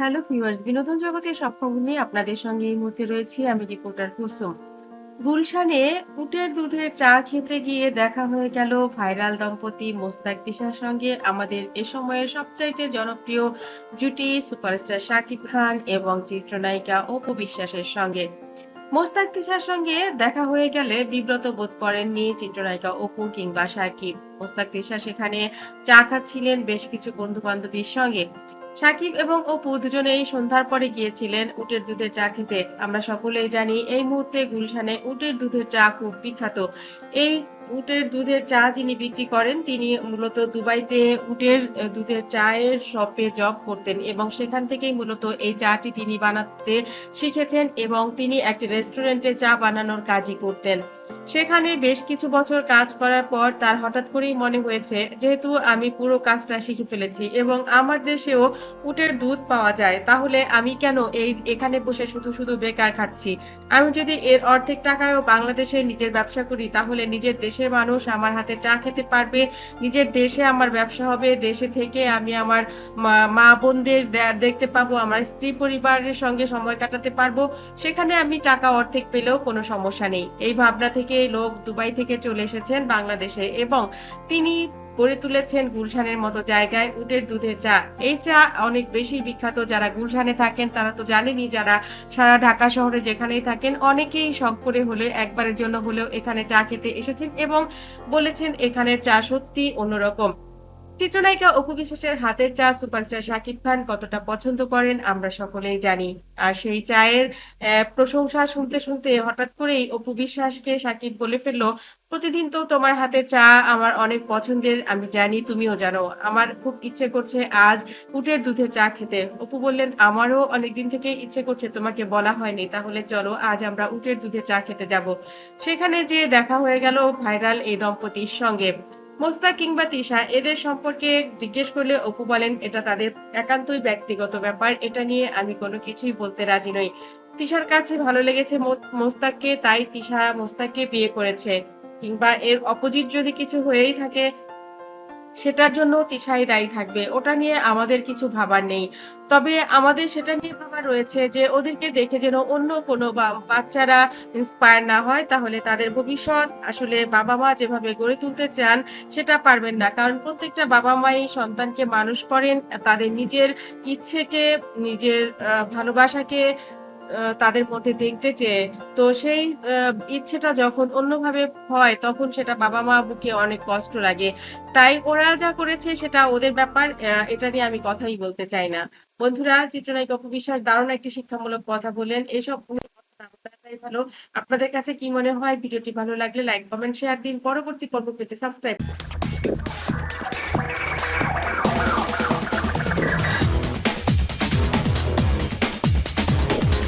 Hello viewers, বিনোদন জগতের সব খবর নিয়ে আপনাদের সঙ্গে এই মুহূর্তে রয়েছি আমি রিপোর্টার কুসুম। গুলশানে উটের দুধের চা খেতে গিয়ে দেখা হয়ে গেল ভাইরাল দম্পতি মোস্তাক তিশার সঙ্গে। আমাদের এ সময়ের সবচাইতে জনপ্রিয় জুটি সুপারস্টার শাকিব খান এবং চিত্রনায়িকা অপু বিশ্বাসের সঙ্গে। মোস্তাক দিশার সঙ্গে দেখা হয়ে গেলে বিব্রত বোধ করেননি চিত্রনায়িকা অপু কিংবা শাকিব। মোস্তাক দিশা সেখানে চা খাচ্ছিলেন বেশ কিছু বন্ধু বান্ধবীর সঙ্গে। সাকিব এবং অপু দুজনেই সন্ধ্যার পরে গিয়েছিলেন উটের দুধের চা খেতে। আমরা সকলেই জানি এই মুহূর্তে গুলশানে উটের দুধের চা খুব বিখ্যাত। এই উটের দুধের চা যিনি বিক্রি করেন, তিনি মূলত দুবাইতে উটের দুধের চায়ের শপে জব করতেন এবং সেখান থেকেই মূলত এই চাটি তিনি বানাতে শিখেছেন এবং তিনি একটি রেস্টুরেন্টে চা বানানোর কাজই করতেন। সেখানে বেশ কিছু বছর কাজ করার পর তার হঠাৎ করেই মনে হয়েছে, যেহেতু আমি পুরো কাজটা শিখে ফেলেছি এবং আমার দেশেও উটের দুধ পাওয়া যায়, তাহলে আমি কেন এই এখানে বসে শুধু শুধু বেকার খাচ্ছি আমি যদি এর অর্ধেক টাকায়ও বাংলাদেশে নিজের ব্যবসা করি, তাহলে নিজের দেশের মানুষ আমার হাতে চা খেতে পারবে, নিজের দেশে আমার ব্যবসা হবে, দেশে থেকে আমি আমার মা- বোনদের দেখতে পাবো, আমার স্ত্রী পরিবারের সঙ্গে সময় কাটাতে পারব, সেখানে আমি টাকা অর্ধেক পেলেও কোনো সমস্যা নেই। এই ভাবনা থেকে লোক দুবাই থেকে চলে এসেছেন বাংলাদেশে এবং তিনি গড়ে তুলেছেন গুলশানের মতো জায়গায় উটের দুধের চা। এই চা অনেক বেশি বিখ্যাত। যারা গুলশানে থাকেন, তারা তো জানেনই, যারা সারা ঢাকা শহরে যেখানেই থাকেন, অনেকেই শখ করে হলে একবারের জন্য হলেও এখানে চা খেতে এসেছেন এবং বলেছেন এখানের চা সত্যি অন্যরকম। চিত্রনায়িকা অপু বিশ্বাসের হাতের চা সুপারস্টার শাকিব খান কতটা পছন্দ করেন আমরা সকলেই জানি। আর সেই চায়ের প্রশংসা শুনতে শুনতে হঠাৎ করেই অপু বিশ্বাসকে শাকিব বলে ফেলল, প্রতিদিন তো তোমার হাতের চা আমার অনেক পছন্দের, আমি জানি তুমিও জানো, আমার খুব ইচ্ছে করছে আজ উটের দুধের চা খেতে। অপু বললেন, আমারও অনেকদিন থেকে ইচ্ছে করছে, তোমাকে বলা হয়নি, তাহলে চলো আজ আমরা উটের দুধের চা খেতে যাব। সেখানে যে দেখা হয়ে গেল ভাইরাল এই দম্পতির সঙ্গে। মোস্তা কিংবা তিশা, এদের সম্পর্কে জিজ্ঞেস করলে অপু বলেন, এটা তাদের একান্তই ব্যক্তিগত ব্যাপার, এটা নিয়ে আমি কোনো কিছুই বলতে রাজি নই। তিশার কাছে ভালো লেগেছে মোস্তাককে, তাই তিশা মোস্তাককে বিয়ে করেছে। কিংবা এর অপোজিট যদি কিছু হয়েই থাকে সেটার জন্য তিশাই দায়ী থাকবে। ওটা নিয়ে আমাদের কিছু ভাবার নেই। তবে আমাদের সেটা নিয়ে ভাবার রয়েছে যে, ওদেরকে দেখে যেন অন্য কোনো বাচ্চারা ইন্সপায়ার না হয়, তাহলে তাদের ভবিষ্যৎ আসলে বাবা মা যেভাবে গড়ে তুলতে চান, সেটা পারবেন না। কারণ প্রত্যেকটা বাবা মাই সন্তানকে মানুষ করেন, তাদের নিজের ইচ্ছেকে, নিজের ভালোবাসাকে তাদের মধ্যে দেখতে চেয়ে তো সেই ইচ্ছেটা যখন অন্যভাবে হয়, তখন সেটা বাবা মা বুকে অনেক কষ্ট লাগে। তাই ওরা যা করেছে সেটা ওদের ব্যাপার এটা নিয়ে আমি কথাই বলতে চাই না। বন্ধুরা, চিত্রনায়িকা অপু বিশ্বাস দারুণ একটি শিক্ষামূলক কথা বলেন এসব ভালো। আপনাদের কাছে কি মনে হয়? ভিডিওটি ভালো লাগলে লাইক কমেন্ট শেয়ার দিন। পরবর্তী পর্ব পেতে সাবস্ক্রাইব